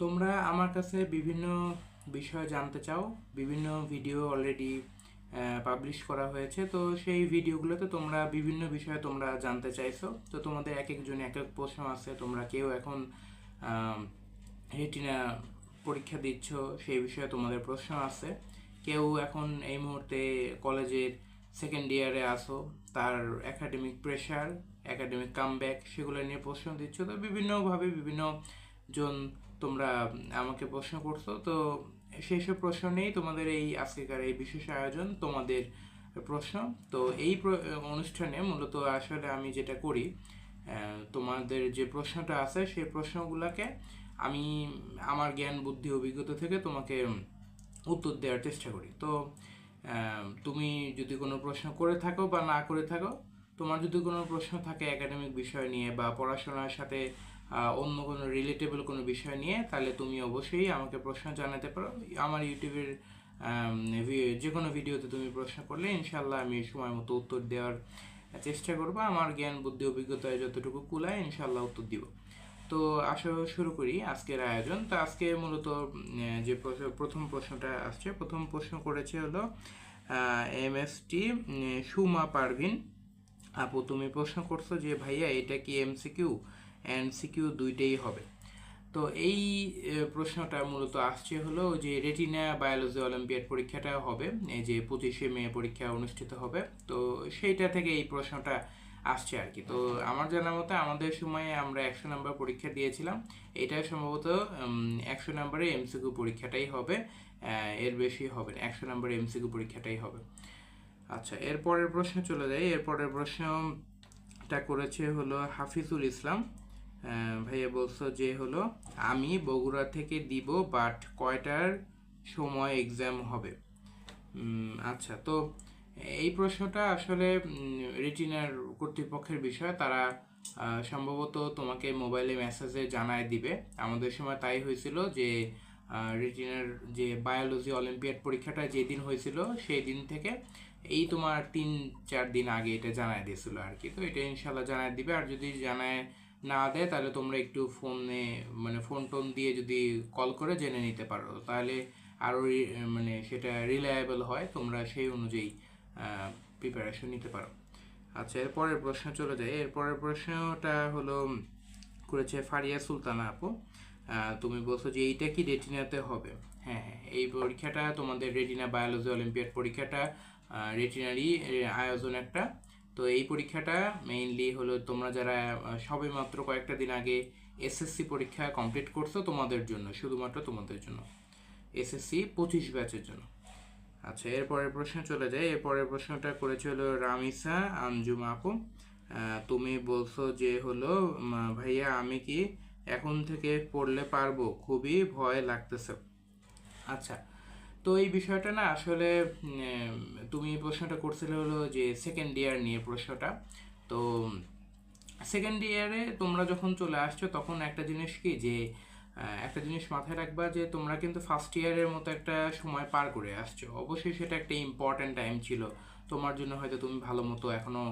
তোমরা আমার কাছে বিভিন্ন বিষয় জানতে চাও। বিভিন্ন ভিডিও অলরেডি পাবলিশ করা হয়েছে। তো সেই ভিডিওগুলোতে তোমরা বিভিন্ন বিষয়ে তোমরা জানতে চাইছো। তো তোমাদের এক একজন এক এক প্রশ্ন আছে। তোমরা কেউ এখন রেটিনা পরীক্ষা দিচ্ছ, সেই বিষয়ে তোমাদের প্রশ্ন আছে। কেউ এখন এই মুহূর্তে কলেজের সেকেন্ড ইয়ারে আসো তার একাডেমিক প্রেশার একাডেমিক কামব্যাক সেগুলো নিয়ে প্রশ্ন দিচ্ছ। তো বিভিন্নভাবে বিভিন্ন জন তোমরা আমাকে প্রশ্ন করছ। তো সেই সব প্রশ্ন নেই তোমাদের এই আজকেকার এই বিশেষ আয়োজন তোমাদের প্রশ্ন। তো এই অনুষ্ঠানে মূলত আসলে আমি যেটা করি তোমাদের যে প্রশ্নটা আছে সেই প্রশ্নগুলোকে আমি আমার জ্ঞান, বুদ্ধি, অভিজ্ঞতা থেকে তোমাকে উত্তর দেওয়ার চেষ্টা করি। তো তুমি যদি কোনো প্রশ্ন করে থাকো বা না করে থাকো, তোমার যদি কোনো প্রশ্ন থাকে একাডেমিক বিষয় নিয়ে বা পড়াশোনার সাথে অন্য কোনো রিলেটেবল কোনো বিষয় নিয়ে, তাহলে তুমি অবশ্যই আমাকে প্রশ্ন জানাতে পারো। আমার ইউটিউবের যে কোনো ভিডিওতে তুমি প্রশ্ন করলে ইনশাল্লাহ আমি সময় মতো উত্তর দেওয়ার চেষ্টা করব। আমার জ্ঞান, বুদ্ধি অভিজ্ঞতায় যতটুকু কুলায় ইনশাল্লাহ উত্তর দিব। তো আসা শুরু করি আজকের আয়োজন। তো আজকে মূলত যে প্রথম প্রশ্নটা আসছে, প্রথম প্রশ্ন করেছে হলো M S T Suma Parvin. আপু, তুমি প্রশ্ন করছ যে, ভাইয়া, এটা কি এমসিকিউ এমসিকিউ দুইটাই হবে। তো এই প্রশ্নটা মূলত আসছে হলো যে রেটিনা বায়োলজি অলিম্পিয়াড পরীক্ষাটা হবে, এই যে পঁচিশে মে পরীক্ষা অনুষ্ঠিত হবে। তো সেইটা থেকে এই প্রশ্নটা আসছে আর কি। তো আমার জানা মতো আমাদের সময়ে আমরা একশো নাম্বার পরীক্ষা দিয়েছিলাম। এটা সম্ভবত একশো নাম্বারের এমসিকিউ পরীক্ষাটাই হবে এর বেশি হবে না, একশো নাম্বারের এমসিকিউ পরীক্ষাটাই হবে। আচ্ছা এরপরের প্রশ্ন চলে যাই। এরপরের প্রশ্নটা করেছে হলো হাফিজুল ইসলাম। ভাইয়া বলছো যে হলো, আমি বগুড়া থেকে দিব বাট কয়টার সময় এক্সাম হবে? আচ্ছা তো এই প্রশ্নটা আসলে রিটিনার কর্তৃপক্ষের বিষয়। তারা সম্ভবত তোমাকে মোবাইলে মেসেজে জানায় দিবে। আমাদের সময় তাই হয়েছিল যে রিটিনার যে বায়োলজি অলিম্পিয়াড পরীক্ষাটা যেদিন হয়েছিল সেই দিন থেকে এই তোমার তিন, চার দিন আগে এটা জানায় দিয়েছিল আর কি। তো এটা ইনশাল্লাহ জানায় দিবে। আর যদি জানায় না দেয়, তাহলে তোমরা একটু ফোনে মানে ফোন টোন দিয়ে যদি কল করে জেনে নিতে পারো। তাহলে আরও মানে সেটা রিলায়েবল হয়, তোমরা সেই অনুযায়ী প্রিপারেশন নিতে পারো। আচ্ছা এরপরের প্রশ্ন চলে যায় এরপরের প্রশ্নটা হলো, করেছে ফারিয়া সুলতানা আপু। তুমি বলছো যে এইটা কি রেটিনাতে হবে? হ্যাঁ হ্যাঁ এই পরীক্ষাটা তোমাদের রেটিনা বায়োলজি অলিম্পিয়াড পরীক্ষাটা রেটিনারি আয়োজন একটা। তো এই পরীক্ষাটা মেইনলি হলো তোমরা যারা সবে মাত্র কয়েকটা দিন আগে এসএসসি পরীক্ষা কমপ্লিট করছ তোমাদের জন্য, শুধুমাত্র তোমাদের জন্য। এসএসসি পঁচিশ ব্যাচের জন্য। আচ্ছা এরপরের প্রশ্ন চলে যায় এরপরের প্রশ্নটা করেছিল রামিসা আঞ্জুম আপু। তুমি বলছো যে হলো ভাইয়া, আমি কি এখন থেকে পড়লে পারব? খুবই ভয় লাগতেছে। আচ্ছা তো এই বিষয়টা না আসলে তুমি প্রশ্নটা করছিলে হলো যে সেকেন্ড ইয়ার নিয়ে প্রশ্নটা। তো সেকেন্ড ইয়ারে তোমরা যখন চলে আসছো তখন একটা জিনিস কি যে একটা জিনিস মাথায় রাখবা যে তোমরা কিন্তু ফার্স্ট ইয়ারের মতো একটা সময় পার করে আসছো। অবশ্যই সেটা একটা ইম্পর্ট্যান্ট টাইম ছিল। তোমার জন্য হয়তো তুমি ভালো মতো এখনও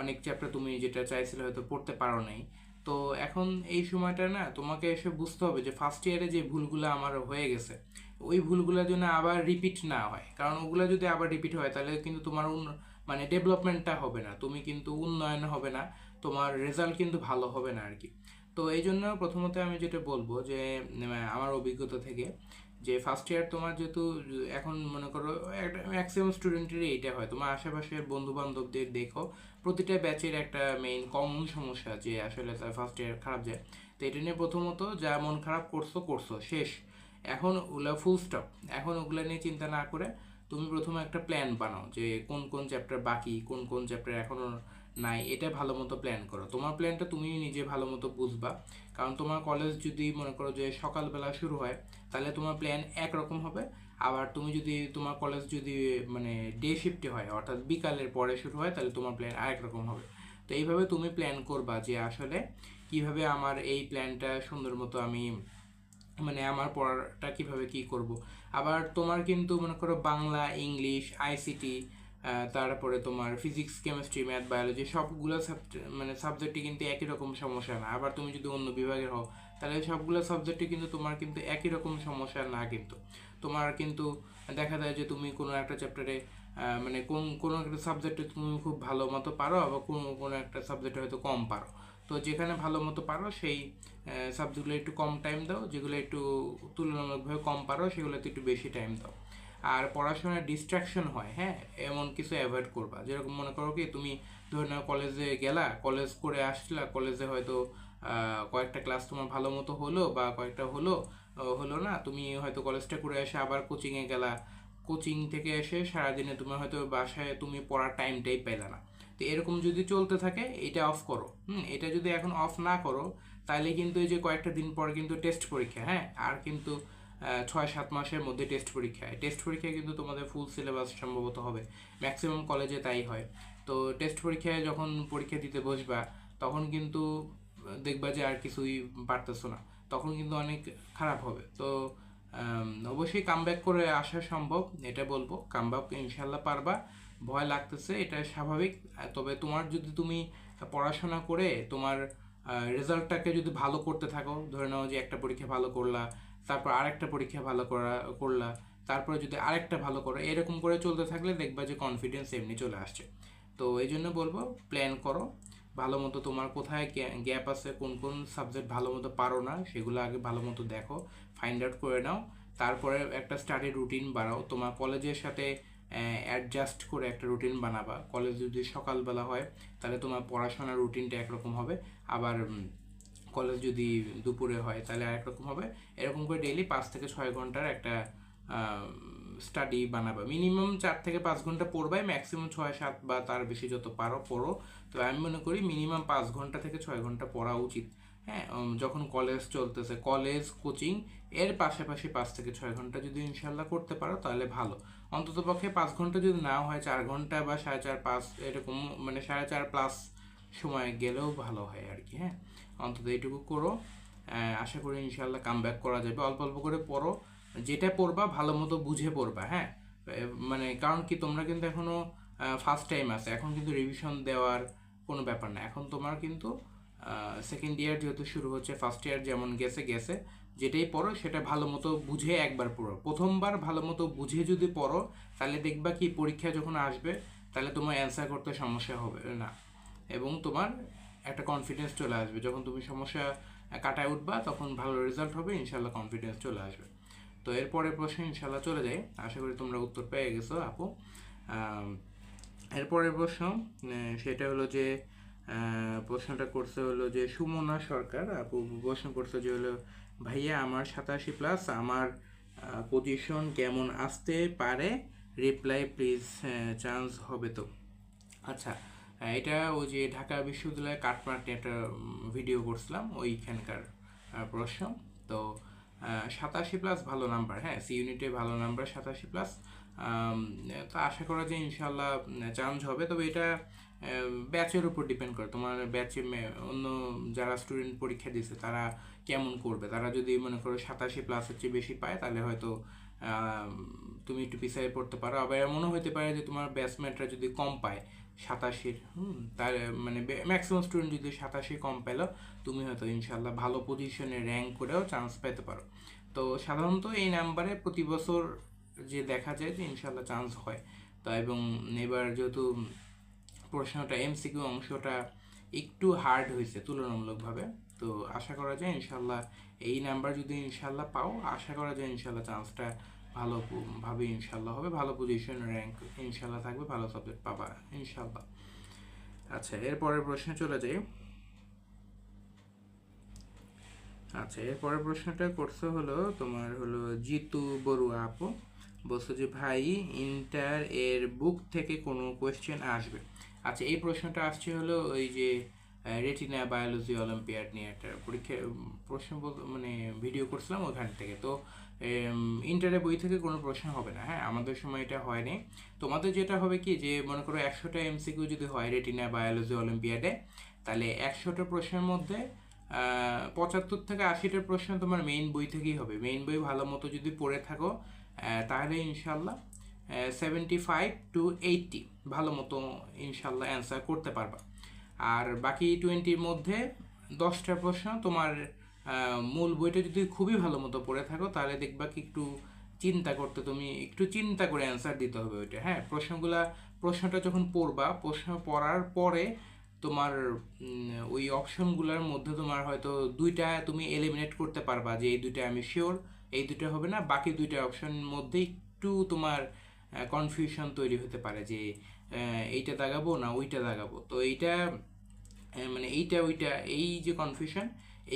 অনেক চ্যাপ্টার তুমি যেটা চাইছিলে হয়তো পড়তে পারো নাই। তো এখন এই সময়টা না তোমাকে এসে বুঝতে হবে যে ফার্স্ট ইয়ারে যে ভুলগুলো আমার হয়ে গেছে ওই ভুলগুলো যেন আবার রিপিট না হয়। কারণ ওগুলো যদি আবার রিপিট হয়, তাহলে কিন্তু তোমার মানে ডেভেলপমেন্টটা হবে না। তুমি কিন্তু উন্নয়ন হবে না, তোমার রেজাল্ট কিন্তু ভালো হবে না আর কি তো এই জন্য প্রথমত আমি যেটা বলব যে আমার অভিজ্ঞতা থেকে যে ফার্স্ট ইয়ার তোমার যেহেতু, এখন মনে করো একটা ম্যাক্সিমাম স্টুডেন্টেরই এইটা হয়। তোমার আশেপাশের বন্ধু বান্ধবদের দেখো, প্রতিটা ব্যাচের একটা মেইন কমন সমস্যা যে, আসলে তার ফার্স্ট ইয়ার খারাপ যায়। তো এটা নিয়ে প্রথমত যা মন খারাপ করছ করছ, শেষ। এখন ওগুলো ফুল স্টপ এখন ওগুলো নিয়ে চিন্তা না করে তুমি প্রথমে একটা প্ল্যান বানাও যে কোন কোন চ্যাপ্টার বাকি, কোন কোন চ্যাপ্টার এখনও নাই, এটা ভালো মতো প্ল্যান করো। তোমার প্ল্যানটা তুমি নিজে ভালো মতো বুঝবা। কারণ তোমার কলেজ যদি মনে করো যে সকালবেলা শুরু হয়, তাহলে তোমার প্ল্যান একরকম হবে। আবার তুমি যদি তোমার কলেজ যদি মানে ডে শিফটে হয়, অর্থাৎ বিকালের পরে শুরু হয়, তাহলে তোমার প্ল্যান আরেক রকম হবে। তো এইভাবে তুমি প্ল্যান করবা যে আসলে কীভাবে আমার এই প্ল্যানটা সুন্দর মতো আমি মানে আমার পড়াটা কীভাবে কি করব। আবার তোমার কিন্তু মনে করো বাংলা, ইংলিশ আইসিটি তারপরে তোমার ফিজিক্স কেমিস্ট্রি ম্যাথ বায়োলজি সবগুলো মানে সাবজেক্টে কিন্তু একই রকম সমস্যা না। আবার তুমি যদি অন্য বিভাগের হও, তাহলে সবগুলো সাবজেক্টে কিন্তু তোমার কিন্তু একই রকম সমস্যা না কিন্তু। তোমার কিন্তু দেখা যায় যে তুমি কোনো একটা চ্যাপ্টারে মানে কোন, কোনো একটা সাবজেক্টে তুমি খুব ভালো মতো পারো, আবার কোনো কোনো একটা সাবজেক্টে হয়তো কম পারো। তো যেখানে ভালো মতো পারো, সেই সাবজেক্টগুলো একটু কম টাইম দাও, যেগুলো একটু তুলনামূলকভাবে কম পারো, সেগুলোতে একটু বেশি টাইম দাও। আর পড়াশোনায় ডিস্ট্রাকশন হয় হ্যাঁ? এমন কিছু অ্যাভয়েড করবা। যেরকম মনে করো কি, তুমি ধরে নাও কলেজে গেলা কলেজ করে আসলা কলেজে হয়তো কয়েকটা ক্লাস তোমার ভালো মতো হলো বা কয়েকটা হলো হলো না। তুমি হয়তো কলেজটা করে এসে আবার কোচিংয়ে গেলা। কোচিং থেকে এসে সারাদিনে তোমার হয়তো বাসায় তুমি পড়ার টাইমটাই পেলে না। তো এরকম যদি চলতে থাকে, এটা অফ করো। হুম, এটা যদি এখন অফ না করো, তাহলে কিন্তু এই যে কয়েকটা দিন পর কিন্তু টেস্ট পরীক্ষা হ্যাঁ? আর কিন্তু ছয় সাত মাসের মধ্যে টেস্ট পরীক্ষায় টেস্ট পরীক্ষায় কিন্তু তোমাদের ফুল সিলেবাস সম্ভবত হবে। ম্যাক্সিমাম কলেজে তাই হয়। তো টেস্ট পরীক্ষায় যখন পরীক্ষা দিতে বসবা, তখন কিন্তু দেখবা যে আর কিছুই পারতেছো না। তখন কিন্তু অনেক খারাপ হবে। তো অবশ্যই কামব্যাক করে আসা সম্ভব, এটা বলব। কামব্যাক ইনশাল্লাহ পারবা। ভয় লাগতেছে এটা স্বাভাবিক। তবে তোমার যদি তুমি পড়াশোনা করে তোমার রেজাল্টটাকে যদি ভালো করতে থাকো, ধরে নাও যে একটা পরীক্ষা ভালো করলা, তারপর আরেকটা পরীক্ষা ভালো করা, করলা, তারপরে যদি আরেকটা ভালো করো, এরকম করে চলতে থাকলে দেখবা যে কনফিডেন্স এমনি চলে আসছে। তো এই জন্য বলব প্ল্যান করো, ভালো মতো তোমার কোথায় গ্যাপ আছে, কোন কোন সাবজেক্ট ভালো মতো পারো না, সেগুলো আগে ভালো মতো দেখো ফাইন্ড আউট করে নাও, তারপরে একটা স্টাডি রুটিন বাড়াও, তোমার কলেজের সাথে অ্যাডজাস্ট করে একটা রুটিন বানাবা। কলেজ যদি সকালবেলা হয়, তাহলে তোমার পড়াশোনার রুটিনটা একরকম হবে। আবার কলেজ যদি দুপুরে হয়, তাহলে আরেক রকম হবে। এরকম করে ডেইলি পাঁচ থেকে ছয় ঘণ্টার একটা স্টাডি বানাবা। মিনিমাম চার থেকে পাঁচ ঘণ্টা পড়বাই ম্যাক্সিমাম ছয়, সাত বা তার বেশি যত পারো, পড়ো। তো আমি মনে করি মিনিমাম পাঁচ ঘণ্টা থেকে ছয় ঘণ্টা পড়া উচিত। হ্যাঁ যখন কলেজ চলতেছে। কলেজ কোচিং এর পাশাপাশি পাঁচ থেকে ছয় ঘণ্টা যদি ইনশাল্লাহ করতে পারো, তাহলে ভালো। অন্তত পক্ষে পাঁচ ঘণ্টা যদি না হয়, চার ঘণ্টা বা সাড়ে চার পাঁচ এরকম মানে সাড়ে চার প্লাস সময় গেলেও ভালো হয় আর কি হ্যাঁ? অন্তত এইটুকু করো। আশা করি ইনশাল্লাহ কাম ব্যাক করা যাবে। অল্প অল্প করে পড়ো। যেটা পড়বা, ভালো মতো বুঝে পড়বা হ্যাঁ? মানে কারণ কি, তোমরা কিন্তু এখনও ফার্স্ট টাইম আছে। এখন কিন্তু রিভিশন দেওয়ার কোনো ব্যাপার না। এখন তোমার কিন্তু সেকেন্ড ইয়ার যেহেতু শুরু হচ্ছে ফার্স্ট ইয়ার যেমন গেছে গেছে। যেটাই পড়ো সেটা ভালো মতো বুঝে একবার পড়ো। প্রথমবার ভালো মতো বুঝে যদি পড়ো, তাহলে দেখবা কি পরীক্ষা যখন আসবে, তাহলে তোমার অ্যান্সার করতে সমস্যা হবে না। এবং তোমার একটা কনফিডেন্স চলে আসবে। যখন তুমি সমস্যা কাটায় উঠবা, তখন ভালো রেজাল্ট হবে ইনশাল্লাহ কনফিডেন্স চলে আসবে। তো এরপরের প্রশ্ন ইনশাল্লাহ চলে যাই। আশা করি তোমরা উত্তর পেয়ে গেছো আপু। এরপরের প্রশ্ন সেটা হলো যে প্রশ্নটা করছে হলো যে সুমনা সরকার, আপু প্রশ্ন করছে যে হলো ভাইয়া, আমার সাতাশি প্লাস আমার পজিশন কেমন আসতে পারে? রিপ্লাই প্লিজ চান্স হবে তো। আচ্ছা এটা ওই যে ঢাকা বিশ্ববিদ্যালয়ে কাঠমার্টে একটা ভিডিও করছিলাম, ওইখানকার প্রশ্ন। তো সাতাশি প্লাস ভালো নাম্বার হ্যাঁ সি ইউনিটে ভালো নাম্বার সাতাশি প্লাস তো আশা করা যায় ইনশাল্লাহ চান্স হবে। তবে এটা ব্যাচের উপর ডিপেন্ড করে। তোমার ব্যাচে অন্য যারা স্টুডেন্ট পরীক্ষা দিচ্ছে তারা কেমন করবে? তারা যদি মনে করো সাতাশি প্লাসের চেয়ে বেশি পায়, তাহলে হয়তো তুমি একটু পিছিয়ে পড়তে পারো। আবার এমনও হতে পারে যে, তোমার ব্যাচমেটরা যদি কম পায় সাতাশির তার মানে ম্যাক্সিমাম স্টুডেন্ট যদি সাতাশি কম পেল, তুমি হয়তো ইনশাল্লাহ ভালো পজিশনে র্যাঙ্ক করেও চান্স পেতে পারো। তো সাধারণত এই নাম্বারে প্রতি বছর যে দেখা যায় যে ইনশাল্লাহ চান্স হয়। তো এবং এবার যেহেতু প্রশ্নটা এমসিকিউ অংশটা একটু হার্ড হয়েছে তুলনামূলকভাবে। তো আশা করা যায় ইনশাল্লাহ এই নাম্বার যদি ইনশাল্লাহ পাও, আশা করা যায় ইনশাল্লাহ চান্সটা ভালো ভাবে ইনশাল্লাহ হবে, ভালো পজিশন র্যাঙ্ক ইনশাল্লাহ থাকবে, ভালো সাবজেক্ট পাবা ইনশাল্লাহ আচ্ছা এরপরের প্রশ্নে চলে যাই। আচ্ছা এরপরের প্রশ্নটা করছে হলো তোমার হলো, জিতু বড়ুয়া আপু, বলছো যে, ভাই ইন্টার এর বুক থেকে কোনো কোয়েশ্চেন আসবে। আচ্ছা এই প্রশ্নটা আসছে হলো ওই যে রেটিনা বায়োলজি অলিম্পিয়াড নিয়ে একটা পরীক্ষা প্রশ্ন মানে ভিডিও করছিলাম ওখান থেকে। তো ইন্টারের বই থেকে কোনো প্রশ্ন হবে না হ্যাঁ? আমাদের সময় এটা হয়নি। তোমাদের যেটা হবে কি যে, মনে করো একশোটা এমসিকিউ যদি হয় রেটিনা বায়োলজি অলিম্পিয়াডে তাহলে একশোটা প্রশ্নের মধ্যে পঁচাত্তর থেকে আশিটা প্রশ্ন তোমার মেইন বই থেকেই হবে। মেইন বই ভালো মতো যদি পড়ে থাকো তাহলে ইনশাল্লাহ সেভেন্টি ফাইভ টু এইটটি ভালো মতো ইনশাল্লাহ অ্যান্সার করতে পারবা। আর বাকি টোয়েন্টির মধ্যে দশটা প্রশ্ন, তোমার মূল বইটা যদি খুবই ভালো মতো পড়ে থাকো, তাহলে দেখবা কি একটু চিন্তা করতে তুমি, একটু চিন্তা করে অ্যান্সার দিতে হবে ওইটা হ্যাঁ? প্রশ্নগুলা, প্রশ্নটা যখন পড়বা, প্রশ্ন পড়ার পরে তোমার ওই অপশনগুলোর মধ্যে তোমার হয়তো দুইটা তুমি এলিমিনেট করতে পারবা যে এই দুইটা আমি শিওর এই দুইটা হবে না, বাকি দুইটা অপশন মধ্যে একটু তোমার কনফিউশন তৈরি হতে পারে যে এইটা দাগাবো না ওইটা দাগাবো। তো এইটা মানে এইটা, ওইটা, এই যে কনফিউশন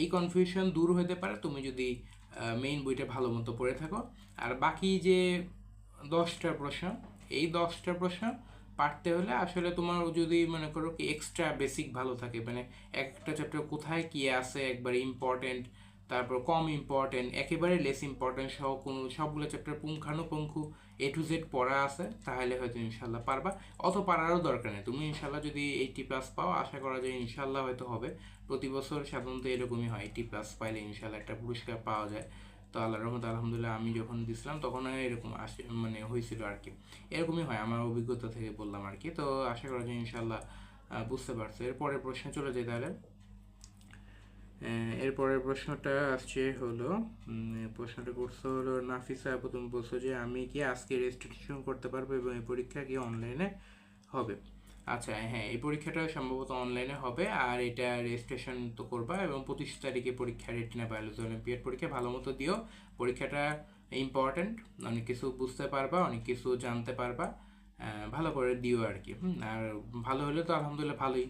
এই কনফিউশন দূর হতে পারে তুমি যদি মেইন বইটা ভালো মতো পড়ে থাকো। আর বাকি যে দশটা প্রশ্ন, এই দশটা প্রশ্ন পারতে হলে আসলে তোমার যদি মনে করো কি এক্সট্রা বেসিক ভালো থাকে মানে একটা চ্যাপ্টার কোথায় কি আছে, একবার ইম্পর্টেন্ট তারপর কম ইম্পর্টেন্ট একেবারে লেস ইম্পর্টেন্ট সহ কোনো, সবগুলো চ্যাপ্টার পুঙ্খানুপুঙ্খু এ টু জেড পড়া আছে, তাহলে হয়তো ইনশাল্লাহ পারবা। অত পারারও দরকার নেই। তুমি ইনশাল্লাহ যদি এইটি প্লাস পাও, আশা করা যায় ইনশাল্লাহ হয়তো হবে। প্রতি বছর সাধারণত এরকমই হয় এইটি প্লাস পাইলে ইনশাল্লাহ একটা পুরস্কার পাওয়া যায়। তো আল্লাহ রহমত আলহামদুলিল্লাহ আমি যখন দিছিলাম, তখন এরকম আসে মানে হয়েছিল আর কি। এরকমই হয়, আমার অভিজ্ঞতা থেকে বললাম আর কি। তো আশা করা যায় ইনশাল্লাহ বুঝতে পারছ। এরপরের প্রশ্নে চলে যাই তাহলে। এরপরের প্রশ্নটা আসছে হলো প্রশ্নটা করছে হলো, নাফিসা তুমি বলছো যে আমি কি আজকে রেজিস্ট্রেশন করতে পারব এবং এই পরীক্ষা কি অনলাইনে হবে? আচ্ছা হ্যাঁ এই পরীক্ষাটা সম্ভবত অনলাইনে হবে আর এটা রেজিস্ট্রেশন তো করবা এবং পঁচিশ তারিখে পরীক্ষা রেটিনা বায়োলজি অলিম্পিয়াড পরীক্ষা ভালো মতো দিও, পরীক্ষাটা ইম্পর্ট্যান্ট অনেক কিছু বুঝতে পারবা, অনেক কিছু জানতে পারবা ভালো করে দিও আর কি। আর ভালো হলে তো আলহামদুলিল্লাহ ভালোই।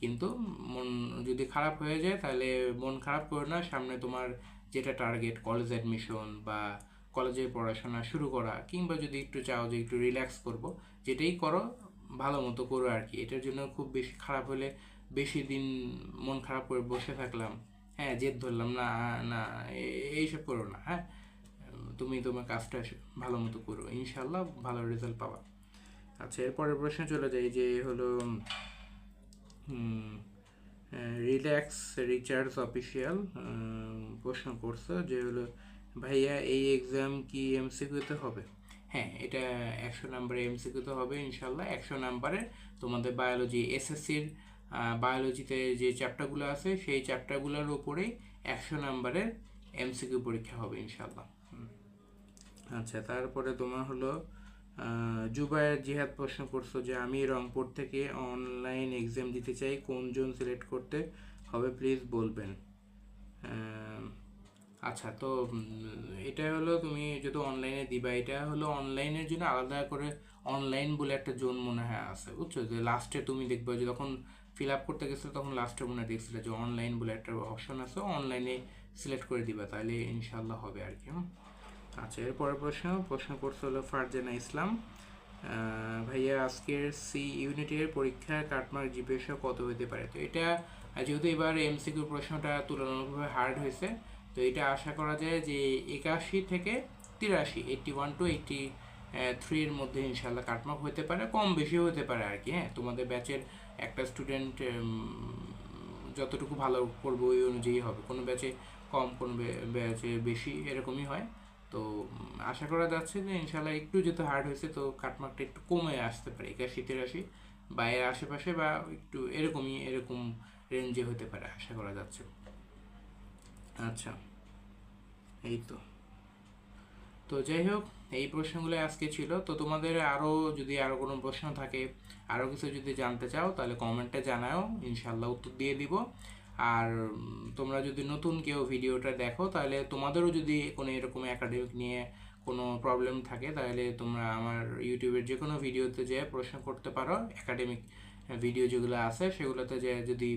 কিন্তু মন যদি খারাপ হয়ে যায়, তাহলে মন খারাপ করো না। সামনে তোমার যেটা টার্গেট কলেজ অ্যাডমিশন বা কলেজে পড়াশোনা শুরু করা, কিংবা যদি একটু চাও যে একটু রিল্যাক্স করব, যেটাই করো, ভালো মতো করো আর কি। এটার জন্য খুব বেশি খারাপ হলে বেশি দিন মন খারাপ করে বসে থাকলাম। হ্যাঁ জেদ ধরলাম, না না এইসব করো না। হ্যাঁ তুমি তোমার কাজটা ভালো মতো করো। ইনশাল্লাহ ভালো রেজাল্ট পাবা। আচ্ছা এরপরের প্রশ্নে চলে যাই যে হলো রিল্যাক্স রিচার্জ অফিসিয়াল প্রশ্ন করছে যে হলো, ভাইয়া, এই এক্সাম কি এমসিকিউতে হবে? হ্যাঁ এটা একশো নাম্বারে এমসিকিউতে হবে ইনশাল্লাহ একশো নাম্বারে তোমাদের বায়োলজি এসএসসির বায়োলজিতে যে চ্যাপ্টারগুলো আছে, সেই চ্যাপ্টারগুলোর ওপরেই একশো নাম্বারের এমসিকিউ পরীক্ষা হবে ইনশাল্লাহ আচ্ছা তারপরে তোমার হলো জুবায়ের জিহাদ প্রশ্ন করছ যে, আমি রংপুর থেকে অনলাইন এক্সাম দিতে চাই কোন জোন সিলেক্ট করতে হবে প্লিজ বলবেন। আচ্ছা তো এটা হলো তুমি যদি অনলাইনে দিবা, এটা হলো অনলাইনের জন্য আলাদা করে অনলাইন বলে একটা জোন মনে হয় আছে, বুঝছ? যে লাস্টে তুমি দেখবে যে যখন ফিল আপ করতে গেছিলে, তখন লাস্টে মনে হয় দেখছিলে যে অনলাইন বলে একটা অপশন আছে অনলাইনে সিলেক্ট করে দিবা, তাহলে ইনশাল্লাহ হবে আর কি আচ্ছা এরপরের প্রশ্ন প্রশ্ন করছে হলো ফারজানা ইসলাম। ভাইয়া, আজকের সি ইউনিটের পরীক্ষার কাটমার্ক জিপিএস কত হতে পারে? তো এটা যেহেতু এবার এমসিকিউ প্রশ্নটা তুলনামূলকভাবে হার্ড হয়েছে, তো এটা আশা করা যায় যে একাশি থেকে তিরাশি এইটটি ওয়ান টু এইটটি থ্রির মধ্যে ইনশাল্লাহ কাটমার্ক হতে পারে, কম বেশি হতে পারে আর কি হ্যাঁ? তোমাদের ব্যাচের একটা স্টুডেন্ট যতটুকু ভালো করবে ওই অনুযায়ী হবে। কোনো ব্যাচে কম, কোনো ব্যাচে বেশি, এরকমই হয়। তো আশা করা যাচ্ছে যে ইনশাল্লাহ একটু যেহেতু হার্ড হয়েছে, তো কাটমার্কটা একটু কমে আসতে পারে একাশি তিরাশি বা এর আশেপাশে বা একটু এরকমই, এরকম রেঞ্জে হতে পারে, আশা করা যাচ্ছে। আচ্ছা এই তো। তো যাই হোক, এই প্রশ্নগুলো আজকে ছিল। তো তোমাদের আরও যদি আরও কোনো প্রশ্ন থাকে আরও কিছু যদি জানতে চাও, তাহলে কমেন্টে জানাও ইনশাল্লাহ উত্তর দিয়ে দিব। আর তোমরা যদি নতুন কেউ ভিডিওটা দেখো তাহলে তোমাদেরও যদি কোনো এরকম একাডেমিক নিয়ে কোনো প্রবলেম থাকে তাহলে তোমরা আমার ইউটিউবের যে কোনো ভিডিওতে যেয়ে প্রশ্ন করতে পারো। একাডেমিক ভিডিও যেগুলো আছে সেগুলোতে যে যদি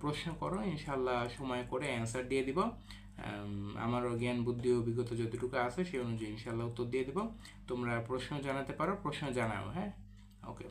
প্রশ্ন করো ইনশাল্লাহ সময় করে অ্যান্সার দিয়ে দিব। আম, আমারও জ্ঞান বুদ্ধি অভিজ্ঞতা যতটুকু আছে সেই অনুযায়ী ইনশাল্লাহ উত্তর দিয়ে দিব। তোমরা প্রশ্ন জানাতে পারো প্রশ্ন জানাও হ্যাঁ? ওকে